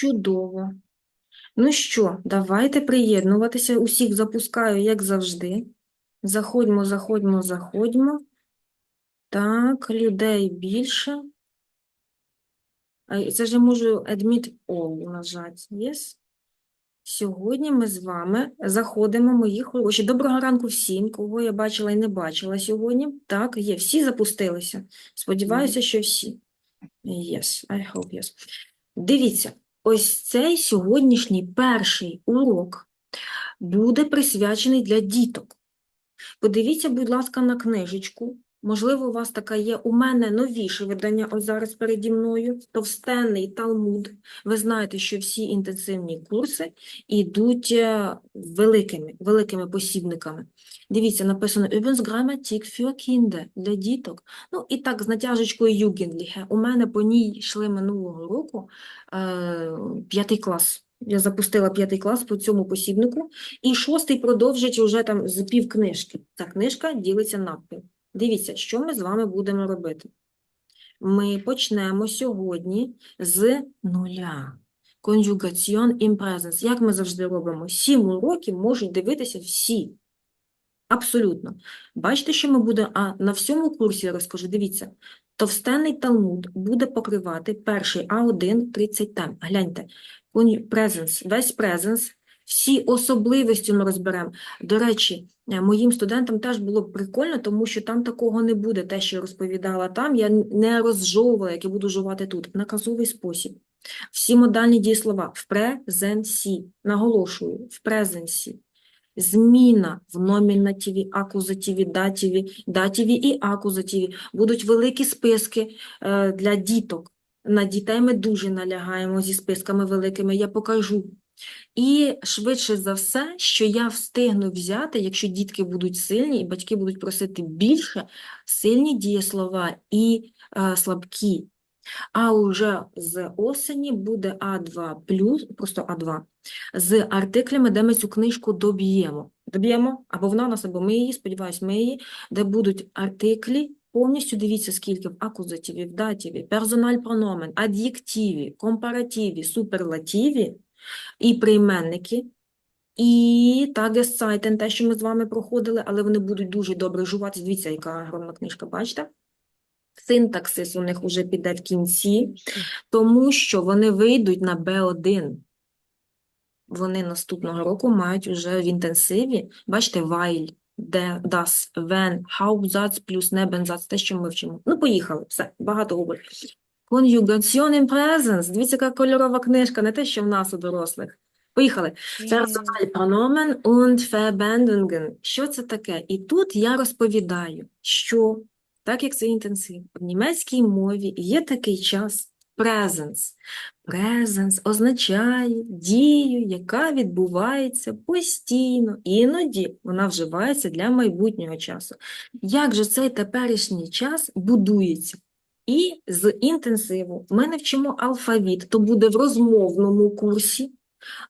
Чудово. Ну що, давайте приєднуватися. Усіх запускаю, як завжди. Заходьмо, заходьмо, заходьмо. Так, людей більше. Це ж я можу admit all нажати. Yes? Сьогодні ми з вами заходимо, мої хороші. Доброго ранку всім, кого я бачила і не бачила сьогодні. Так, є, всі запустилися. Сподіваюся, що всі. Yes, I hope yes. Дивіться, ось цей сьогоднішній перший урок буде присвячений для діток. Подивіться, будь ласка, на книжечку. Можливо, у вас така є. У мене новіше видання, ось зараз переді мною, товстенний Талмуд. Ви знаєте, що всі інтенсивні курси йдуть е, великими, великими посібниками. Дивіться, написано Übungsgrammatik für Kinder, для діток. Ну, і так, з натяжечкою Jugendliche. У мене по ній йшли минулого року е, п'ятий клас. Я запустила п'ятий клас по цьому посібнику, і шостий продовжить уже там з пів книжки. Ця книжка ділиться навпіл. Дивіться, що ми з вами будемо робити. Ми почнемо сьогодні з нуля. In presence. Як ми завжди робимо? Сім уроків можуть дивитися всі. Абсолютно. Бачите, що ми будемо, а на всьому курсі я розкажу, дивіться, товстенний Талмуд буде покривати перший А1 30 тем. Гляньте, presence, весь presence, всі особливості ми розберемо. До речі, е, моїм студентам теж було б прикольно, тому що там такого не буде, те, що я розповідала там, я не розжовувала, як я буду жувати тут, наказовий спосіб. Всі модальні дієслова в презенсі, наголошую, в презенсі. Зміна в номінативі, акузативі, дативі, дативі і акузативі. Будуть великі списки е, для діток. На дітей ми дуже налягаємо зі списками великими, я покажу. І швидше за все, що я встигну взяти, якщо дітки будуть сильні і батьки будуть просити більше, сильні дієслова і е, слабкі. А уже з осені буде А2 плюс, просто А2, з артиклями, де ми цю книжку доб'ємо. Доб'ємо, або вона у нас, або ми її, сподіваюсь, ми її, де будуть артиклі, повністю дивіться, скільки в акузативі, в дативі, персональ прономен, ад'єктиві, компаративі, суперлативі і прийменники, і тагесайтен, те, що ми з вами проходили, але вони будуть дуже добре жуватися. Дивіться, яка огромна книжка, бачите? Синтаксис у них вже піде в кінці, тому що вони вийдуть на B1. Вони наступного року мають уже в інтенсиві, бачите, while, де, das, when, Hauptsatz плюс Nebensatz, те, що ми вчимо. Ну, поїхали, все, багато говорю. Conjugation in presence. Дивіться, яка кольорова книжка, не те, що в нас у дорослих. Поїхали. Personalpronomen und Verbindungen. Що це таке? І тут я розповідаю, що, так як це інтенсив, в німецькій мові є такий час presence. Presence означає дію, яка відбувається постійно, іноді вона вживається для майбутнього часу. Як же цей теперішній час будується? І з інтенсиву ми не вчимо алфавіт, то буде в розмовному курсі.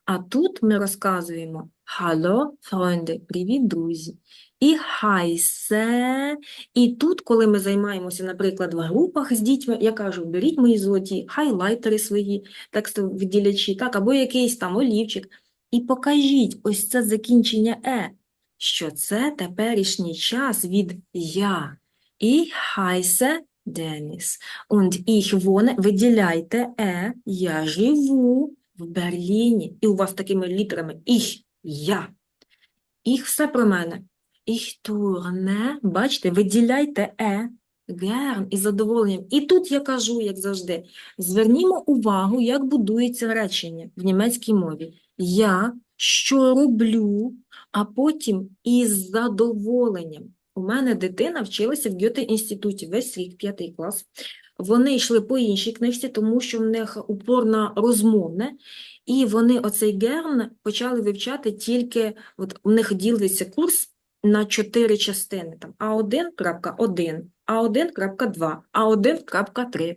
А тут ми розказуємо Hallo, Freunde, привіт, друзі. І хайсе. І тут, коли ми займаємося, наприклад, в групах з дітьми, я кажу, беріть мої золоті хайлайтери свої, текстовідділячі, так, або якийсь там олівчик, і покажіть ось це закінчення е, що це теперішній час від я. І хайсе Деніс. Und ich wohne, виділяйте е, я живу в Берліні. І у вас такими літерами ich, я. Ich все про мене. Ich turne, бачите, виділяйте е, gern із задоволенням. І тут я кажу, як завжди, звернімо увагу, як будується речення в німецькій мові. Я що роблю, а потім із задоволенням. У мене дитина вчилася в Гьоте-інституті весь рік, п'ятий клас. Вони йшли по іншій книжці, тому що в них упор на розмовне, і вони оцей герн почали вивчати тільки, от у них ділиться курс на чотири частини. Там А1.1, А1.2, А1.3,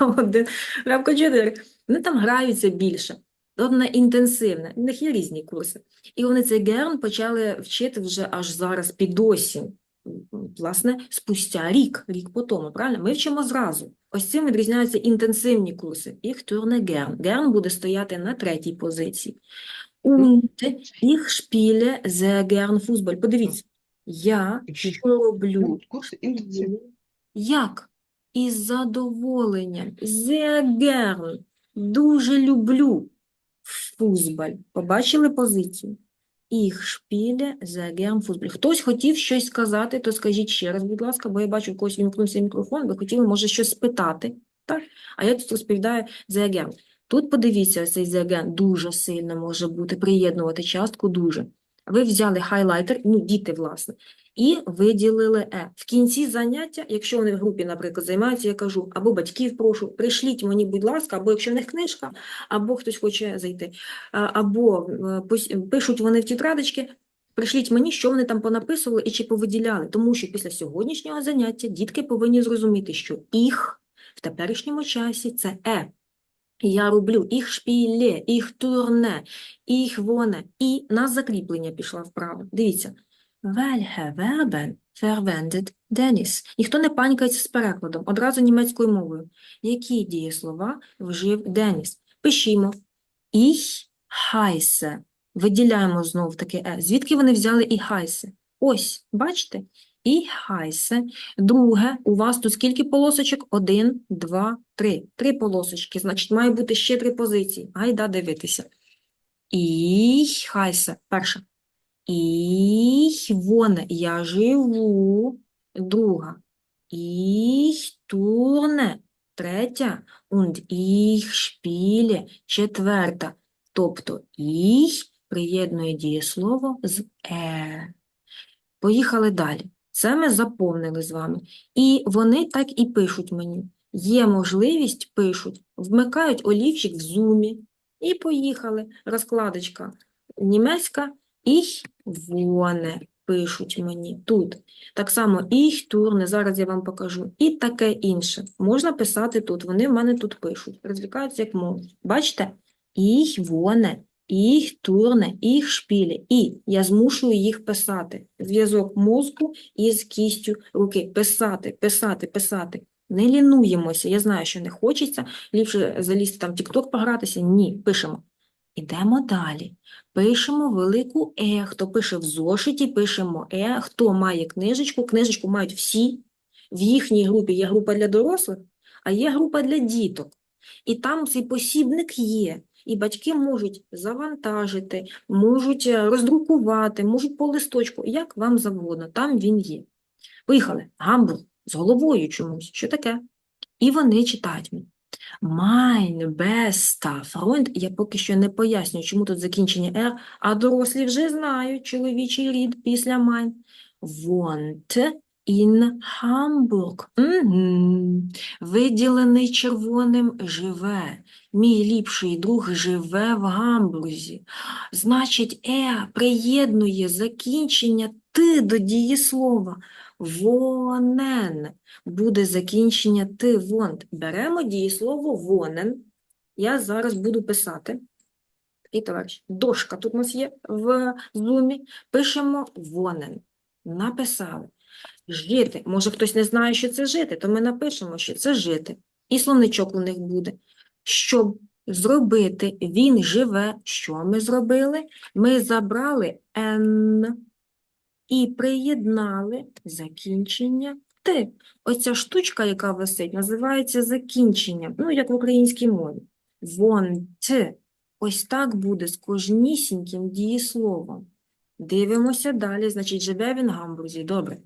А1.4. Вони там граються більше. Одне інтенсивне, в них є різні курси. І вони цей герн почали вчити вже аж зараз під осінь. Власне, спустя рік, рік по тому, правильно? Ми вчимо зразу. Ось цим відрізняються інтенсивні курси. Turne gern. Gern буде стояти на третій позиції. Und ich spiele sehr gern Fußball. Подивіться, я що роблю? Як? Із задоволенням. Sehr gern. Дуже люблю футболь. Побачили позицію? Ich шпіле за gern Хтось хотів щось сказати, то скажіть ще раз, будь ласка, бо я бачу, у когось вімкнувся мікрофон, ви хотіли, може, щось спитати, так? А я тут розповідаю за. Тут подивіться, цей sehr дуже сильно може бути, приєднувати частку дуже. Ви взяли хайлайтер, ну, діти, власне, і виділили «е». В кінці заняття, якщо вони в групі, наприклад, займаються, я кажу, або батьків прошу, пришліть мені, будь ласка, або якщо в них книжка, або хтось хоче зайти, або е, пишуть вони в тетрадочки, пришліть мені, що вони там понаписували і чи повиділяли, тому що після сьогоднішнього заняття дітки повинні зрозуміти, що «їх» в теперішньому часі це «е». Я роблю їх шпіле, їх турне, їх воне. І на закріплення пішла вправо. Дивіться. Welche Verben verwendet Денис? Ніхто не панькається з перекладом, одразу німецькою мовою. Які дієслова вжив Деніс? Пишімо. Ich heiße. Виділяємо знов таки «е». Звідки вони взяли «ich heiße»? Ось, бачите? «Ich heiße». Друге, у вас тут скільки полосочок? Один, два, три. Три полосочки, значить, має бути ще три позиції. Гайда дивитися. Ich heiße. Перша. Ich wohne. Я живу. Друга. Ich turne. Третя. Und ich spiele. Четверта. Тобто ich приєднує дієслово з е. Поїхали далі. Це ми заповнили з вами. І вони так і пишуть мені. Є можливість, пишуть, вмикають олівчик в зумі. І поїхали. Розкладочка німецька. Ich wohne, пишуть мені тут. Так само ich turne, зараз я вам покажу. І таке інше. Можна писати тут, вони в мене тут пишуть. Розвлікаються як можуть. Бачите? Ich wohne, ich turne, ich spiele. І я змушую їх писати. Зв'язок мозку із кістю руки. Писати, писати, писати. Не лінуємося. Я знаю, що не хочеться. Ліпше залізти там в погратися. Ні, пишемо. Ідемо далі. Пишемо велику Е. Хто пише в зошиті, пишемо Е. Хто має книжечку, книжечку мають всі. В їхній групі є група для дорослих, а є група для діток. І там цей посібник є. І батьки можуть завантажити, можуть е, роздрукувати, можуть по листочку, як вам завгодно. Там він є. Поїхали. Гамбург з головою чомусь. Що таке? І вони читають мені. Mein bester Freund. Я поки що не пояснюю, чому тут закінчення «er», а дорослі вже знають чоловічий рід після mein. Wohnt in Hamburg. Угу. Виділений червоним живе. Мій ліпший друг живе в Гамбурзі. Значить, «е» приєднує закінчення «ти» до дієслова. Вонен буде закінчення ти вонт. Беремо дієслово вонен. Я зараз буду писати. І товариш, дошка тут у нас є в зумі. Пишемо вонен. Написали. Жити. Може, хтось не знає, що це жити, то ми напишемо, що це жити. І словничок у них буде. Щоб зробити, він живе. Що ми зробили? Ми забрали «н» і приєднали закінчення «ти». Оця штучка, яка висить, називається закінченням, ну, як в українській мові. Вон «т». Ось так буде з кожнісіньким дієсловом. Дивимося далі, значить, живе він в Гамбурзі. Добре.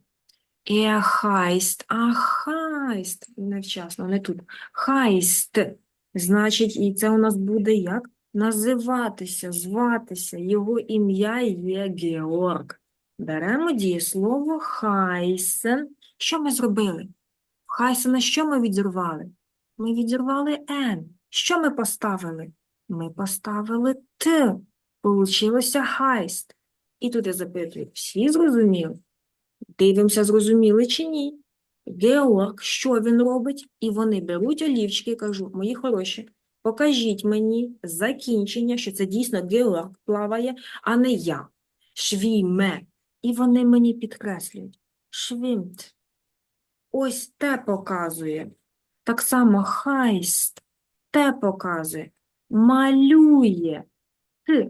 Er heißt, а heißt, невчасно, не тут. Heißt, значить, і це у нас буде як? Називатися, зватися. Його ім'я є Георг. Беремо дієслово heißen. Що ми зробили? Heißen що ми відірвали? Ми відірвали «н». Що ми поставили? Ми поставили «т». Получилося heißt. І тут я запитую, всі зрозуміли? Дивимося, зрозуміли чи ні. Георг, що він робить? І вони беруть олівчики і кажу, мої хороші, покажіть мені закінчення, що це дійсно Георг плаває, а не я. Швіме. І вони мені підкреслюють. Швімт. Ось те показує. Так само хайст те показує, малює.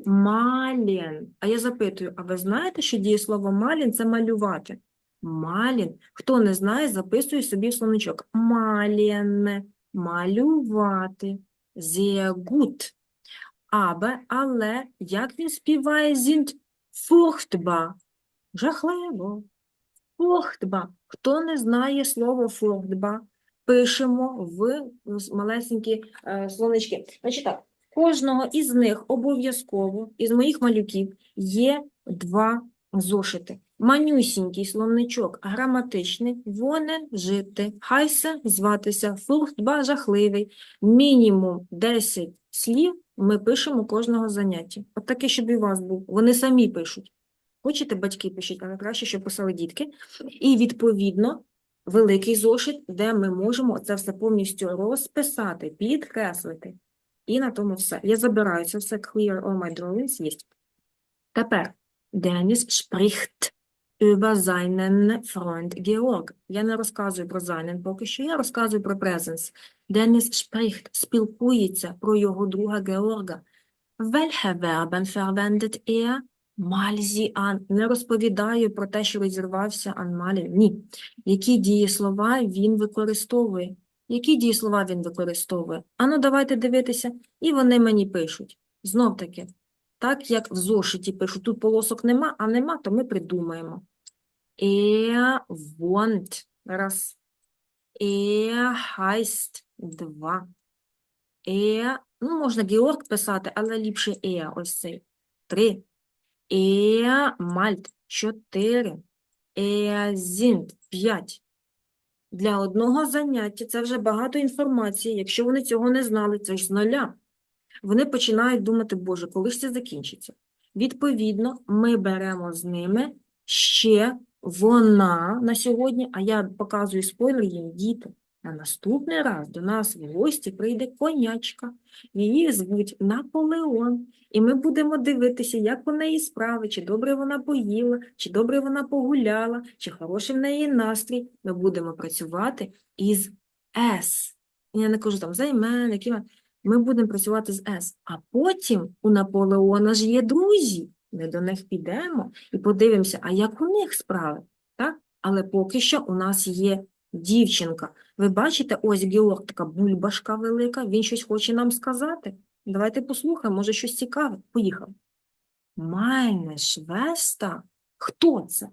Малін. А я запитую, а ви знаєте, що дієслово малін це малювати? Малін. Хто не знає, записує собі в словничок. Малін. Малювати. Gut. Aber, але, як він співає, sind furchtbar. Жахливо. Furchtbar. Хто не знає слово furchtbar, пишемо в малесенькі е, словнички. Значить так, кожного із них обов'язково, із моїх малюків, є два зошити. Манюсінький словничок граматичний, воне жити, хайсе зватися, фурchtbar жахливий. Мінімум 10 слів ми пишемо кожного заняття. От таке, щоб і у вас був. Вони самі пишуть. Хочете, батьки пишіть, але краще, щоб писали дітки. І, відповідно, великий зошит, де ми можемо це все повністю розписати, підкреслити. І на тому все. Я забираю це все clear all my drawings є. Тепер Денис spricht über seinen Freund Georg. Я не розказую про seinen поки що, я розказую про presence. Денис spricht, спілкується про його друга Георга. Welche Verben verwendet er? Mal sie an. Не розповідаю про те, що розірвався анмалі. Ні. Які дієслова він використовує? Які дієслова він використовує? Ану, давайте дивитися. І вони мені пишуть. Знов таки, так як в зошиті пишуть, тут полосок нема, а нема, то ми придумаємо. Er wohnt. Раз. Er heißt. Два. Er, ну, можна Георг писати, але ліпше er, ось цей. Три. Er malt. Чотири. Er sind. П'ять. Для одного заняття це вже багато інформації. Якщо вони цього не знали, це ж з нуля. Вони починають думати, Боже, коли ж це закінчиться? Відповідно, ми беремо з ними ще вона на сьогодні, а я показую спойлер їм, діти. На наступний раз до нас в гості прийде конячка. Її звуть Наполеон. І ми будемо дивитися, як у неї справи, чи добре вона поїла, чи добре вона погуляла, чи хороший в неї настрій. Ми будемо працювати із S. Я не кажу там займенник, імен. Ми будемо працювати з S. А потім у Наполеона ж є друзі. Ми до них підемо і подивимося, а як у них справи. Так? Але поки що у нас є дівчинка. Ви бачите, ось Георг така бульбашка велика, він щось хоче нам сказати. Давайте послухаємо, може щось цікаве. Поїхав. Майне швеста? Хто це?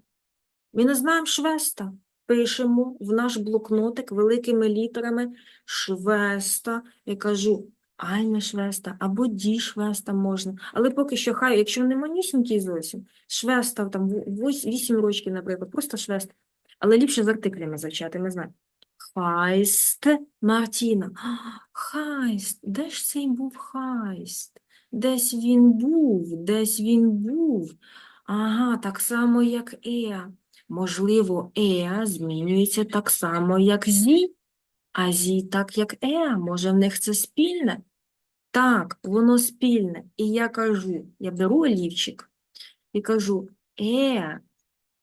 Ми не знаємо швеста. Пишемо в наш блокнотик великими літерами швеста. Я кажу, айне швеста або ді швеста можна. Але поки що, хай, якщо не манюсінький зовсім, швеста, там 8 років, наприклад, просто швеста. Але ліпше з артиклями завчати, ми знаємо. Хайст Мартіна. Хайст. Де ж цей був хайст? Десь він був, десь він був. Ага, так само, як Еа. Можливо, Еа змінюється так само, як Зі, а Зі так, як Еа. Може, в них це спільне? Так, воно спільне. І я кажу, я беру олівчик і кажу, Еа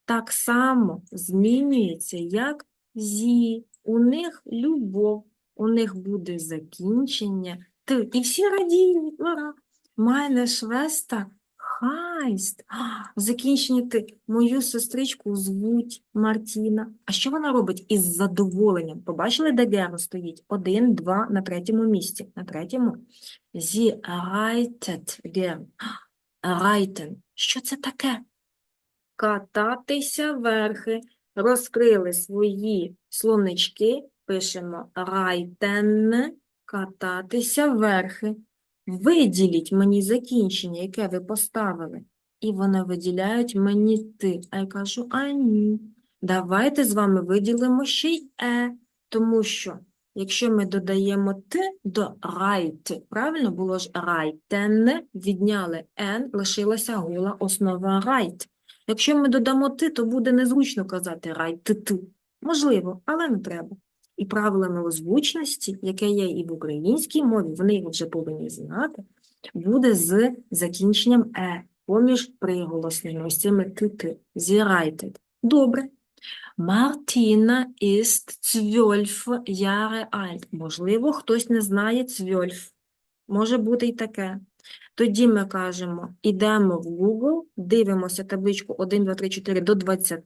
так само змінюється, як Зі. У них любов, у них буде закінчення. Ти. І всі радіють, ура. Майне швеста хайст. А, Закінчення ти. Мою сестричку звуть Мартіна. А що вона робить із задоволенням? Побачили, де Гера стоїть? Один, два, на третьому місці. На третьому. Зі райтет герн. Райтен. Що це таке? Кататися верхи. Розкрили свої словнички, пишемо райтен, кататися верхи. Виділіть мені закінчення, яке ви поставили. І вони виділяють мені ти. А я кажу, а ні. Давайте з вами виділимо ще й е, тому що якщо ми додаємо т до райт, правильно було ж райтен, відняли н, лишилася гола основа райт. Якщо ми додамо ти, то буде незручно казати рай-ти-ти. Можливо, але не треба. І правилами озвучності, яке є і в українській мові, вони їх вже повинні знати, буде з закінченням е, поміж приголосними, ось цими зірайтед. Добре. Martina ist zwölf Jahre alt. Можливо, хтось не знає zwölf. Може бути і таке. Тоді ми кажемо, йдемо в Google, дивимося табличку 1, 2, 3, 4 до 20,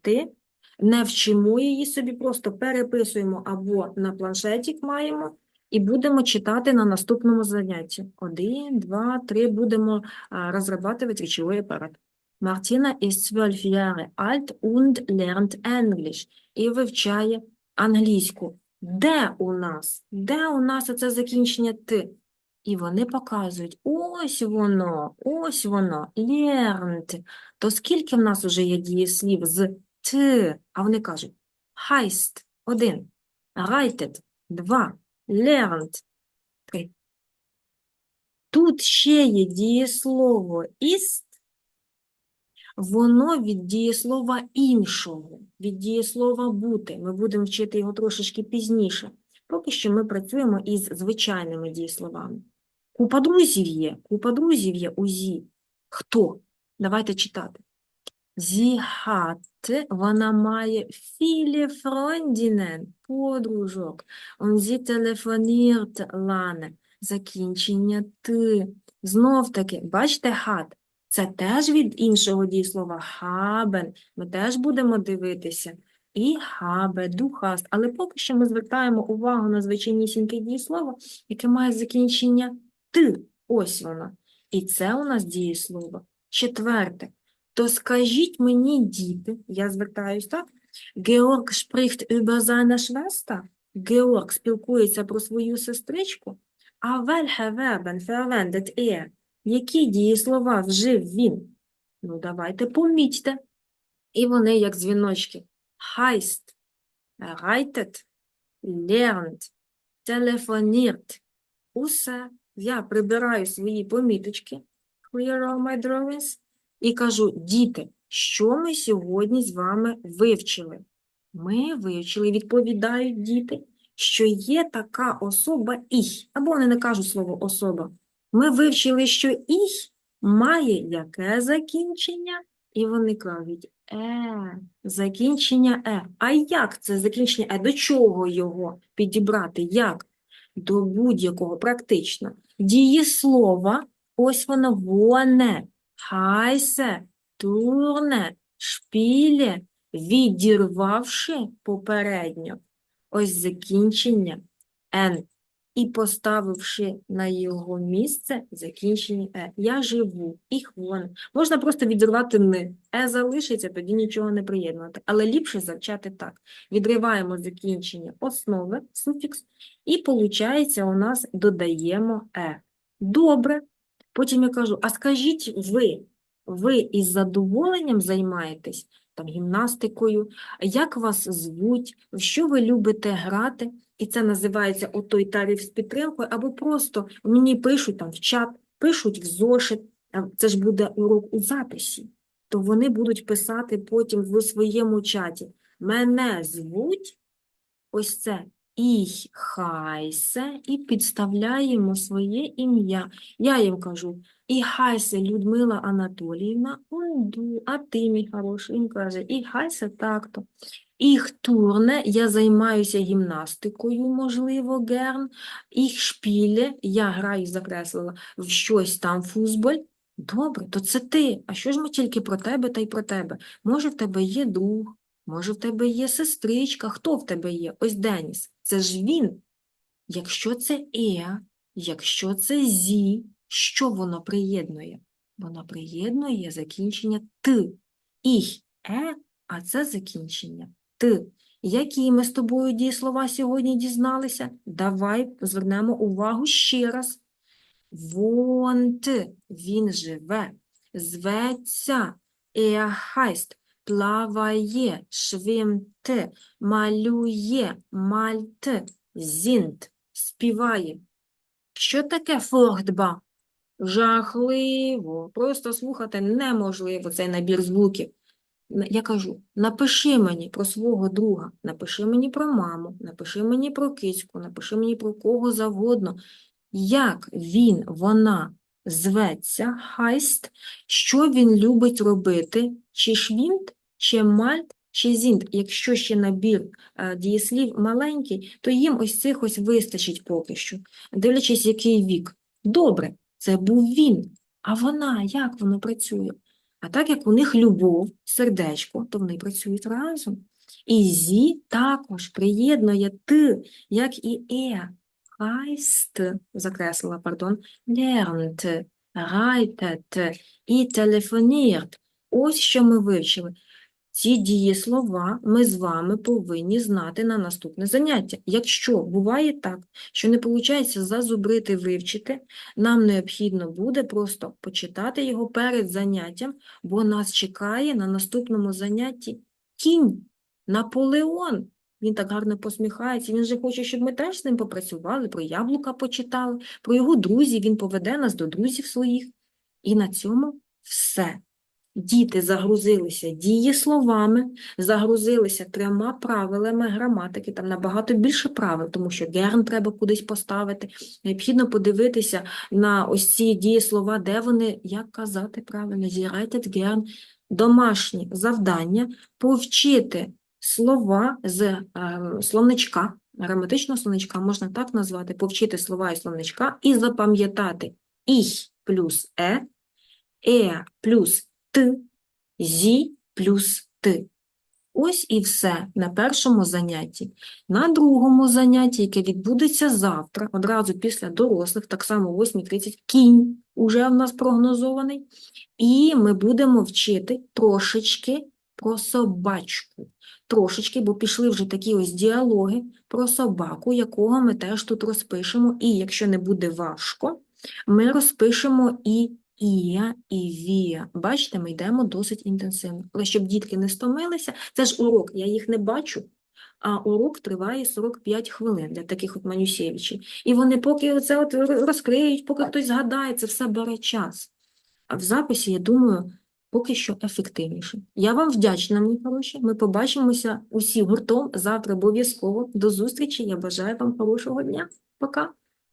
не вчимо її собі, просто переписуємо або на планшетик маємо, і будемо читати на наступному занятті. 1, 2, 3 будемо а, разрабатывать речевой аппарат. Мартина ist 12 Jahre alt und lernt English і вивчає англійську. Де у нас? Де у нас оце закінчення «ти»? І вони показують, ось воно, ось воно, lernt. То скільки в нас вже є дієслів з «т», а вони кажуть heißt – один, reitet – два, lernt – три. Тут ще є дієслово ist, воно від дієслова іншого, від дієслова бути. Ми будемо вчити його трошечки пізніше. Поки що ми працюємо із звичайними дієсловами. Купа друзів є, купа друзів є у зі. Хто? Давайте читати. Sie вона має viele Freundinnen, подружок. Und sie telefoniert lange. Закінчення ти. Знов таки, бачите, hat. Це теж від іншого дієслова haben. Ми теж будемо дивитися. І du hast. Але поки що ми звертаємо увагу на звичайнісіньке дієслово, яке має закінчення ти. Ось воно. І це у нас дієслово. Четверте. То скажіть мені, діти, я звертаюсь так. Георг spricht über seine Schwester. Георг спілкується про свою сестричку. А welche Verben verwendet er? Які дієслова вжив він? Ну, давайте помітьте. І вони як дзвіночки. Heißt, reitet, lernt, telefoniert. Усе. Я прибираю свої поміточки. Clear all my drawings. І кажу, діти, що ми сьогодні з вами вивчили? Ми вивчили, відповідають діти, що є така особа «іх», або вони не кажуть слово особа. Ми вивчили, що «іх» має яке закінчення? І вони кажуть е, закінчення е. А як це закінчення е? До чого його підібрати? Як? До будь-якого практично. Дієслова, ось воно воне, хайсе, турне, шпіле, відірвавши попередньо ось закінчення «н» і поставивши на його місце закінчення «е». Я живу, їх вон. Можна просто відірвати «ни». «Е» залишиться, тоді нічого не приєднувати. Але ліпше завчати так. Відриваємо закінчення основи, суфікс, і, виходить, у нас додаємо «е». Добре. Потім я кажу, а скажіть ви, ви із задоволенням займаєтесь там, гімнастикою, як вас звуть, в що ви любите грати, і це називається отой тариф з підтримкою, або просто мені пишуть там в чат, пишуть в зошит, це ж буде урок у записі, то вони будуть писати потім в своєму чаті. Мене звуть ось це «Ich heiße» і підставляємо своє ім'я. Я їм кажу «Ich heiße Людмила Анатоліївна», «Und а ти, мій хороший, він каже «Ich heiße так-то». «Ich turne» – я займаюся гімнастикою, можливо, герн. «Ich spiele» – я граю, закреслила, в щось там фузболь. Добре, то це ти. А що ж ми тільки про тебе та й про тебе? Може, в тебе є друг, може, в тебе є сестричка, хто в тебе є? Ось Деніс. Це ж він. Якщо це е, якщо це зі, що воно приєднує? Воно приєднує закінчення т. Іх, е, а це закінчення т. Які ми з тобою дієслова сьогодні дізналися? Давай звернемо увагу ще раз. Вонт, він живе, зветься, er heißt, плаває, швимте, малює, мальте, зінт, співає. Що таке фордба? Жахливо. Просто слухати неможливо цей набір звуків. Я кажу, напиши мені про свого друга, напиши мені про маму, напиши мені про кицьку, напиши мені про кого завгодно. Як він, вона зветься, хайст, що він любить робити, чи швінт, чи мальт, ще sind. Якщо ще набір е, дієслів маленький, то їм ось цих ось вистачить поки що, дивлячись, який вік. Добре, це був він. А вона, як воно працює? А так як у них любов, сердечко, то вони працюють разом. І зі також приєднує ти, як і е. Heißt, закреслила, пардон, lernt, reitet і телефоніrt. Ось що ми вивчили. Ці дієслова ми з вами повинні знати на наступне заняття. Якщо буває так, що не виходить зазубрити вивчити, нам необхідно буде просто почитати його перед заняттям, бо нас чекає на наступному занятті кінь, Наполеон. Він так гарно посміхається, він же хоче, щоб ми теж з ним попрацювали, про яблука почитали, про його друзів, він поведе нас до друзів своїх. І на цьому все. Діти загрузилися дієсловами, загрузилися трьома правилами граматики, там набагато більше правил, тому що герн треба кудись поставити. Необхідно подивитися на ось ці дієслова, де вони, як казати правильно, зірайтет герн, домашні завдання, повчити слова з е, словничка, граматичного словничка, можна так назвати, повчити слова із словничка і запам'ятати «ich» плюс «е», «е» плюс «т», «зі» плюс «ти». Ось і все на першому занятті. На другому занятті, яке відбудеться завтра, одразу після дорослих, так само о 8.30, кінь уже в нас прогнозований, і ми будемо вчити трошечки про собачку. Трошечки, бо пішли вже такі ось діалоги про собаку, якого ми теж тут розпишемо. І якщо не буде важко, ми розпишемо і Ія, і Вія. Бачите, ми йдемо досить інтенсивно. Але щоб дітки не стомилися, це ж урок, я їх не бачу, а урок триває 45 хвилин для таких от манюсєвичів. І вони поки це от розкриють, поки хтось згадає, це все бере час. А в записі, я думаю, поки що ефективніше. Я вам вдячна, мої хороші. Ми побачимося усі гуртом завтра обов'язково. До зустрічі. Я бажаю вам хорошого дня. Пока.